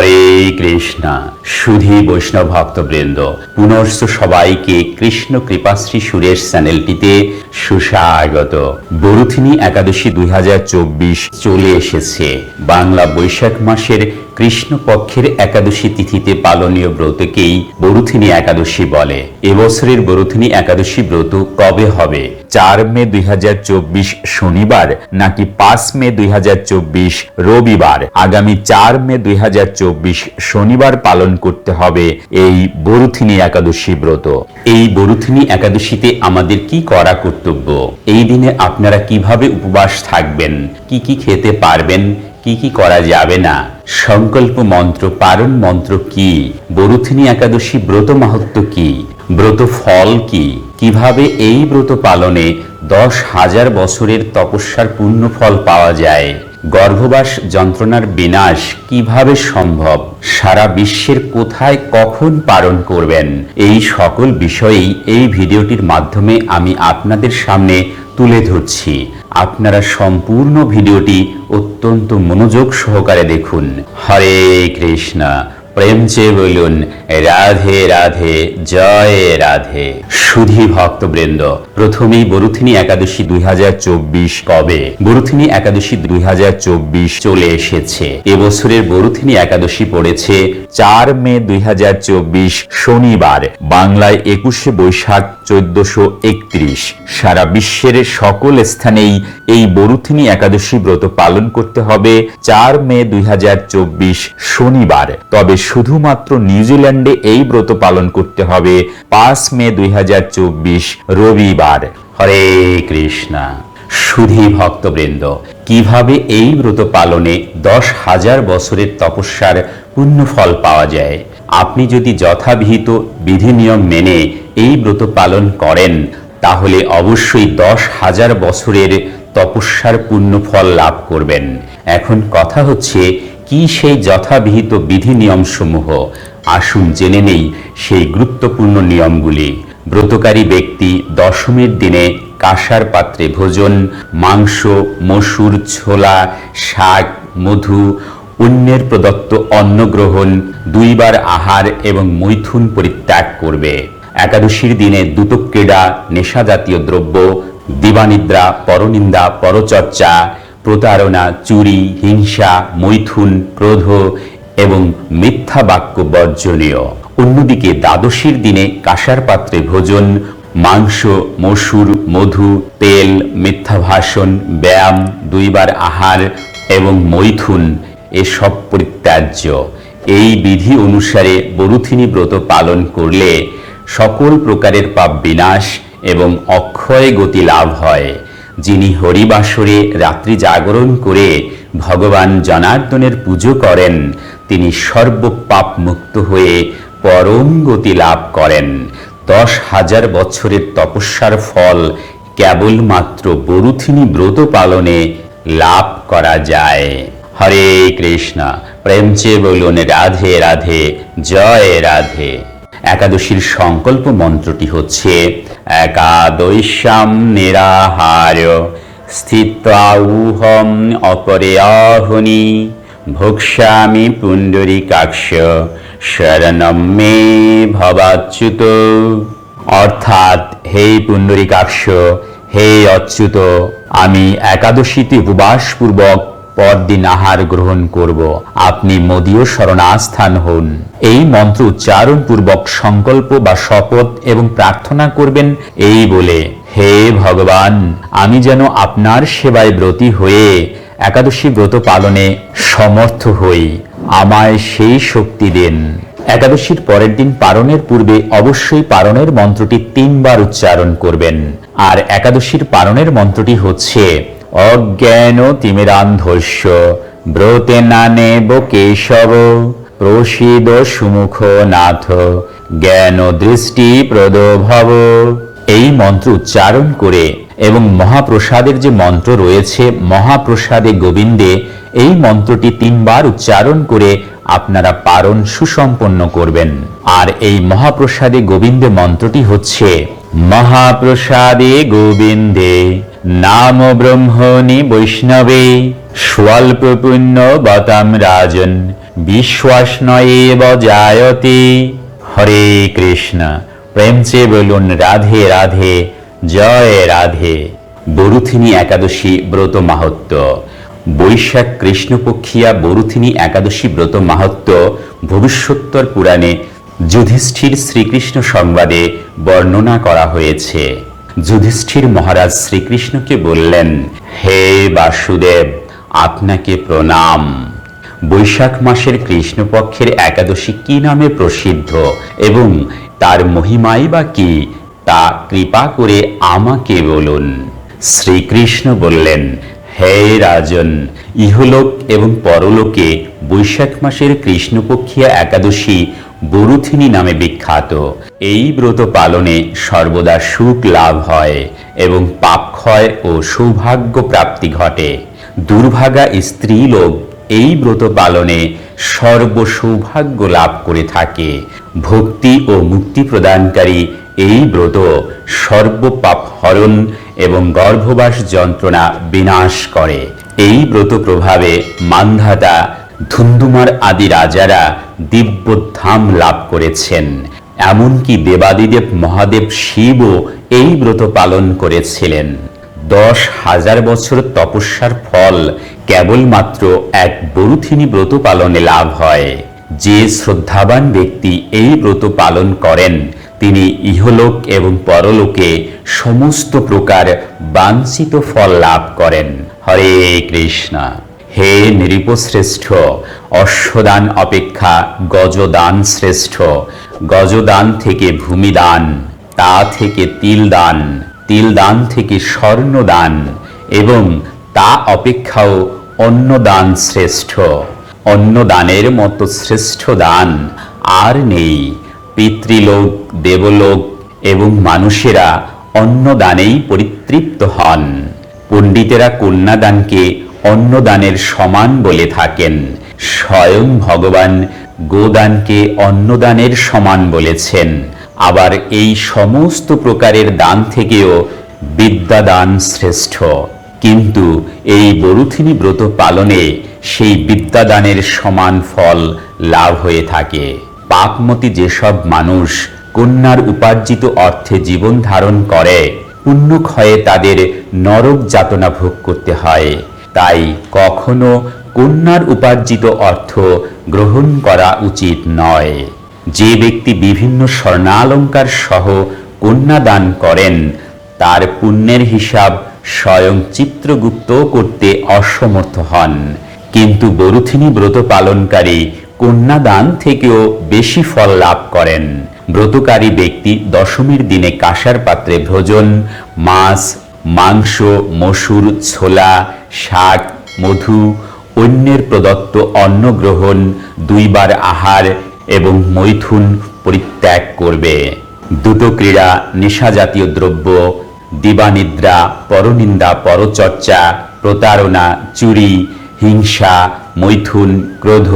হরে কৃষ্ণা। সুধী বৈষ্ণব ভক্তবৃন্দ পুনশ্চ সবাইকে কৃষ্ণ কৃপাশ্রী সুরেশ চ্যানেলটিতে সুস্বাগত। বরুথিনী একাদশী দুই হাজার চব্বিশ চলে এসেছে। বাংলা বৈশাখ মাসের কৃষ্ণ পক্ষের একাদশী তিথিতে পালনীয় ব্রতকেই বরুথিনী একাদশী বলে। এবছরের বরুথিনী একাদশী ব্রত কবে হবে? চার মে দুই শনিবার নাকি পাঁচ মে দুই রবিবার? আগামী চার মে দুই শনিবার পালন করতে হবে এই বরুথিনী একাদশী ব্রত। এই বরুথিনী একাদশীতে আমাদের কি করা কর্তব্য? এই দিনে আপনারা কীভাবে উপবাস থাকবেন? কি কি খেতে পারবেন? কি কি করা যাবে না? সংকল্প মন্ত্র, পারণ মন্ত্র কি? বরুথিনী একাদশী ব্রত মাহাত্ম কি? ব্রত ফল কি? কীভাবে এই ব্রত পালনে দশ হাজার বছরের তপস্যার পূর্ণ ফল পাওয়া যায়? গর্ভবাস যন্ত্রণার বিনাশ কীভাবে সম্ভব? সারা বিশ্বের কোথায় কখন পালন করবেন? এই সকল বিষয়েই এই ভিডিওটির মাধ্যমে আমি আপনাদের সামনে তুলে ধরছি। আপনারা সম্পূর্ণ ভিডিওটি অত্যন্ত মনোযোগ সহকারে দেখুন। হরে কৃষ্ণ। প্রেম চেয়ে বলুন রাধে রাধে। জয় রাধে। সুধী ভক্তবৃন্দ, প্রথমেই বরুথিনী একাদশী দুই হাজার চব্বিশ কবে? বরুথিনী একাদশী দুই হাজার চব্বিশ চলে এসেছে। এবছরের বরুথিনী একাদশী পড়েছে চার মে দুই হাজার চব্বিশ শনিবার। বাংলায় একুশে বৈশাখ চোদ্দশো একত্রিশ। সারা বিশ্বের সকল স্থানেই এই বরুথিনী একাদশী ব্রত পালন করতে হবে চার মে দুই শনিবার। তবে শুধুমাত্র নিউজিল্যান্ডে এই ব্রত পালন করতে হবে পাঁচ মে দুই রবিবার। হরে কৃষ্ণা। সুধী ভক্তবৃন্দ, কীভাবে এই ব্রত পালনে দশ হাজার বছরের তপস্যার পুণ্য ফল পাওয়া যায়? আপনি যদি যথাবিহিত বিধি নিয়ম মেনে এই ব্রত পালন করেন, তাহলে অবশ্যই দশ হাজার বছরের তপস্যার পুণ্য ফল লাভ করবেন। এখন কথা হচ্ছে, কি সেই যথাবিহিত বিধি নিয়মসমূহ আসুন জেনে নেই সেই গুরুত্বপূর্ণ নিয়মগুলি। ব্রতকারী ব্যক্তি দশমীর দিনে কাঁসার পাত্রে ভোজন, মাংস, মসুর, ছোলা, শাক, মধু, অন্যের প্রদত্ত অন্ন গ্রহণ, দুইবার আহার এবং মৈথুন পরিত্যাগ করবে। একাদশীর দিনে দুতক্রীড়া নেশা জাতীয় দ্রব্য, দিবানিদ্রা, পরনিন্দা, পরচর্চা, প্রতারণা, চুরি, হিংসা, মৈথুন, ক্রোধ এবং মিথ্যা বাক্য বর্জনীয়। অন্যদিকে দ্বাদশীর দিনে কাঁসার পাত্রে ভোজন, মাংস, মসুর, মধু, তেল, মিথ্যা ভাষণ, ব্যায়াম, দুইবার আহার এবং মৈথুন এসব পরিত্যাজ্য। এই বিধি অনুসারে বরুথিনী ব্রত পালন করলে সকল প্রকারের পাপ বিনাশ এবং অক্ষয় গতি লাভ হয়, যিনি হরিবাসরে রাত্রি জাগরণ করে ভগবান জনার্দনের পুজো করেন, তিনি সর্বপাপ মুক্ত হয়ে পরম গতি লাভ করেন। দশ হাজার বছরের তপস্যার ফল কেবলমাত্র বরুথিনী ব্রত পালনে লাভ করা যায়। হরে কৃষ্ণ, প্রেম চেয়ে বলুন, রাধে রাধে, জয় রাধে। একাদশীর সংকল্প মন্ত্রটি হচ্ছে একাদশ্যাম নিরাহার স্থিত্বাউহম অপরে আহনি, ভোক্ষ্যামি পুণ্ডরীকাক্ষ, শরণম মে ভবাচ্যুত। অর্থাৎ, হে পুণ্ডরীকাক্ষ, হে অচ্যুত, আমি একাদশীতে উপবাসপূর্বক পরদিন আহার গ্রহণ করব। আপনি মদীয় শরণাস্থান হন। এই মন্ত্র উচ্চারণ পূর্বক সংকল্প বা শপথ এবং প্রার্থনা করবেন এই বলে, হে ভগবান, আমি যেন আপনার সেবায় ব্রতী হয়ে একাদশী ব্রত পালনে সমর্থ হই। আমায় সেই শক্তি দেন। একাদশীর পরের দিন পারণের পূর্বে অবশ্যই পারণের মন্ত্রটি তিনবার উচ্চারণ করবেন। আর একাদশীর পারণের মন্ত্রটি হচ্ছে অজ্ঞান তিমিরান্ধস্য, ব্রতে নানেব কেশব প্রসিদ সুমুখ নাথ, জ্ঞান দৃষ্টি প্রদভব এই মন্ত্র উচ্চারণ করে এবং মহাপ্রসাদের যে মন্ত্র রয়েছে, মহাপ্রসাদে গোবিন্দে, এই মন্ত্রটি তিনবার উচ্চারণ করে আপনারা পারণ সুসম্পন্ন করবেন। আর এই মহাপ্রসাদে গোবিন্দে মন্ত্রটি হচ্ছে, মহাপ্রসাদে গোবিন্দে নাম ব্রহ্মণি বৈষ্ণবে স্বল্প পুণ্য বতাম রাজন, বিশ্বাস নয়েব জায়তে হরে কৃষ্ণ, প্রেম চেয়ে বলুন রাধে রাধে, জয় রাধে। বরুথিনী একাদশী ব্রত মাহাত্ম বৈশাখ কৃষ্ণপক্ষিয়া বরুথিনী একাদশী ব্রত মাহাত্ম ভবিষ্যোত্তর পুরাণে যুধিষ্ঠির শ্রীকৃষ্ণ সংবাদে বর্ণনা করা হয়েছে। যুধিষ্ঠির মহারাজ শ্রীকৃষ্ণকে বললেন, হে বাসুদেব, আপনাকে প্রণাম। বৈশাখ মাসের কৃষ্ণপক্ষের একাদশী কি নামে প্রসিদ্ধ এবং তার মহিমাই বা কি, তা কৃপা করে আমাকে বলুন? শ্রীকৃষ্ণ বললেন, হে রাজন, ইহলোক এবং পরলোকে বৈশাখ মাসের কৃষ্ণপক্ষিয়া একাদশী বরুথিনী নামে বিখ্যাত। এই ব্রত পালনে সর্বদা সুখ লাভ হয় এবং পাপক্ষয় ও সৌভাগ্য প্রাপ্তি ঘটে। দুর্ভাগা স্ত্রী লোক এই ব্রত পালনে সর্ব সৌভাগ্য লাভ করে থাকে। ভক্তি ও মুক্তি প্রদানকারী এই ব্রত সর্বপাপ হরণ এবং গর্ভবাস যন্ত্রণা বিনাশ করে। এই ব্রত প্রভাবে মান্ধাতা ধুন্দুমার আদি রাজারা দিব্যধাম লাভ করেছেন। এমনকি দেবাদিদেব মহাদেব শিবও এই ব্রত পালন করেছিলেন। দশ হাজার বছর তপস্যার ফল কেবলমাত্র এক বরুথিনী ব্রত পালনে লাভ হয়। যে শ্রদ্ধাবান ব্যক্তি এই ব্রত পালন করেন, তিনি ইহলোক এবং পরলোকে সমস্ত প্রকার বাঞ্ছিত ফল লাভ করেন। হরে কৃষ্ণ। হে নৃপশ্রেষ্ঠ অশ্বদান অপেক্ষা গজদান শ্রেষ্ঠ। গজদান থেকে ভূমিদান, তা থেকে তিলদান তিলদান থেকে স্বর্ণদান এবং তা অপেক্ষাও অন্নদান শ্রেষ্ঠ। অন্নদানের মতো শ্রেষ্ঠ দান আর নেই। পিতৃলোক, দেবলোক এবং মানুষেরা অন্নদানেই পরিতৃপ্ত হন। পণ্ডিতেরা কন্যাদানকে অন্নদানের সমান বলে থাকেন। স্বয়ং ভগবান গোদানকে অন্নদানের সমান বলেছেন। আবার এই সমস্ত প্রকারের দান থেকেও বিদ্যাদান শ্রেষ্ঠ। কিন্তু এই বরুথিনী ব্রত পালনে সেই বিদ্যাদানের সমান ফল লাভ হয়ে থাকে। পাপমতি যেসব মানুষ কন্যার উপার্জিত অর্থে জীবন ধারণ করে, পুণ্যক্ষয়ে তাদের নরক যাতনা ভোগ করতে হয়। তাই কখনো কন্যার উপার্জিত অর্থ গ্রহণ করা উচিত নয়। যে ব্যক্তি বিভিন্ন স্বর্ণালঙ্কার সহ কন্যা দান করেন, তার পুণ্যের হিসাব স্বয়ং চিত্রগুপ্ত করতে অসমর্থ হন। কিন্তু বরুথিনী ব্রত পালনকারী কন্যাদান থেকেও বেশি ফল লাভ করেন। ব্রতকারী ব্যক্তি দশমীর দিনে কাঁসার পাত্রে ভোজন, মাছ মাংস, মসুর, ছোলা, শাক, মধু, অন্যের প্রদত্ত অন্ন গ্রহণ, দুইবার আহার এবং মৈথুন পরিত্যাগ করবে। দুটো ক্রীড়া, নেশা জাতীয় দ্রব্য, দিবানিদ্রা, পরনিন্দা, পরচর্চা, প্রতারণা, চুরি, হিংসা, মৈথুন, ক্রোধ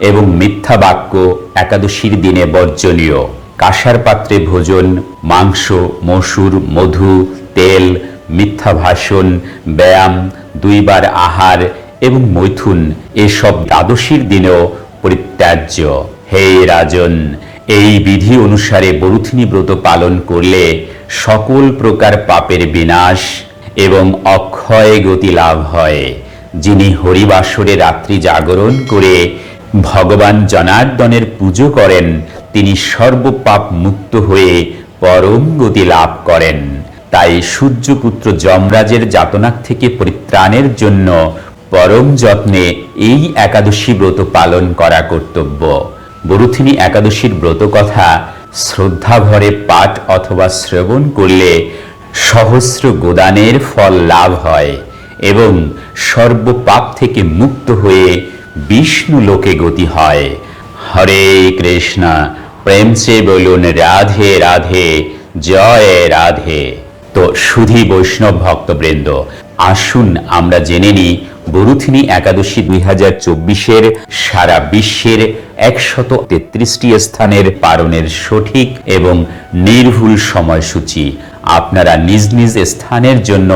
এবং মিথ্যা বাক্য একাদশীর দিনে বর্জনীয়। কাঁসার পাত্রে ভোজন, মাংস, মসুর, মধু, তেল মিথ্যা ভাষণ, ব্যায়াম, দুইবার আহার এবং মৈথুন এসব দ্বাদশীর দিনেও পরিত্যাজ্য। হে রাজন, এই বিধি অনুসারে বরুথিনী ব্রত পালন করলে সকল প্রকার পাপের বিনাশ এবং অক্ষয় গতি লাভ হয়। যিনি হরিবাসরে রাত্রি জাগরণ করে ভগবান জনার্দনের পুজো করেন, তিনি সর্বপাপ মুক্ত হয়ে পরম গতি লাভ করেন। তাই সূর্যপুত্র যমরাজের যাতনাক থেকে পরিত্রাণের জন্য পরম যত্নে এই একাদশী ব্রত পালন করা কর্তব্য। বরুথিনী একাদশীর ব্রত কথা শ্রদ্ধাভরে পাঠ অথবা শ্রবণ করলে সহস্র গোদানের ফল লাভ হয় এবং সর্বপাপ থেকে মুক্ত হয়ে বিষ্ণু লোকে গতি হয়। হরে কৃষ্ণ, প্রেম সে বলুন রাধে রাধে, জয় রাধে। তো সুধী বৈষ্ণব ভক্তবৃন্দ। আসুন আমরা জেনে নিই বরুথিনী একাদশী দুই হাজার চব্বিশের সারা বিশ্বের একশত তেত্রিশটি স্থানের পালনের সঠিক এবং নির্ভুল সময়সূচি। আপনারা নিজ নিজ স্থানের জন্য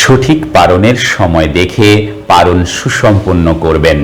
সঠিক পালনের সময় দেখে পালন সুসম্পন্ন করবেন।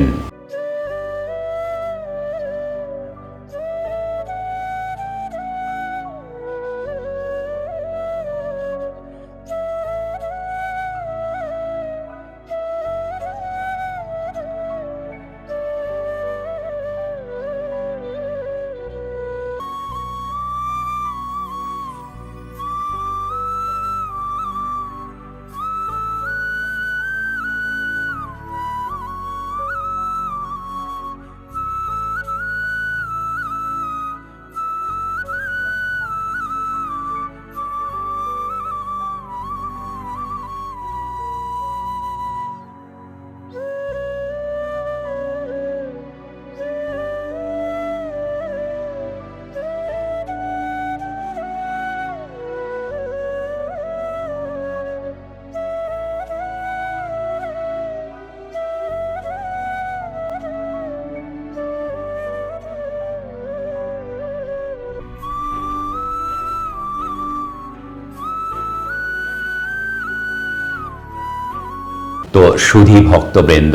সুধী ভক্তবৃন্দ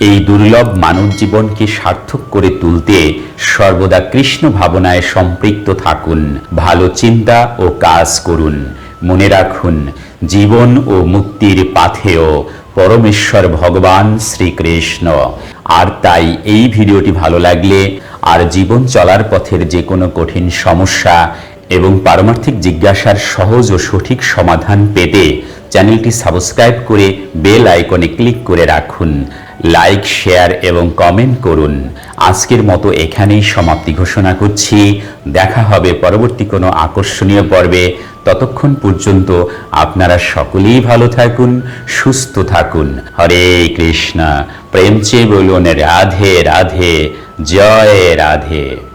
এই দুর্লভ মানব জীবনকে সার্থক করে তুলতে সর্বদা কৃষ্ণ ভাবনায় সম্পৃক্ত থাকুন, ভালো চিন্তা ও কাজ করুন। মনে রাখুন, জীবন ও মুক্তির পাথেয় পরমেশ্বর ভগবান শ্রীকৃষ্ণ। আর তাই এই ভিডিওটি ভালো লাগলে আর জীবন চলার পথের যে কোনো কঠিন সমস্যা এবং পারমার্থিক জিজ্ঞাসার সহজ ও সঠিক সমাধান পেতে চ্যানেলটি সাবস্ক্রাইব করে বেল আইকনে ক্লিক করে রাখুন। লাইক, শেয়ার এবং কমেন্ট করুন। আজকের মতো এখানেই সমাপ্তি ঘোষণা করছি। দেখা হবে পরবর্তী কোনো আকর্ষণীয় পর্বে। ততক্ষণ পর্যন্ত আপনারা সকলেই ভালো থাকুন, সুস্থ থাকুন। হরে কৃষ্ণ। প্রেম চেয়ে বলুন, রাধে রাধে। জয় রাধে।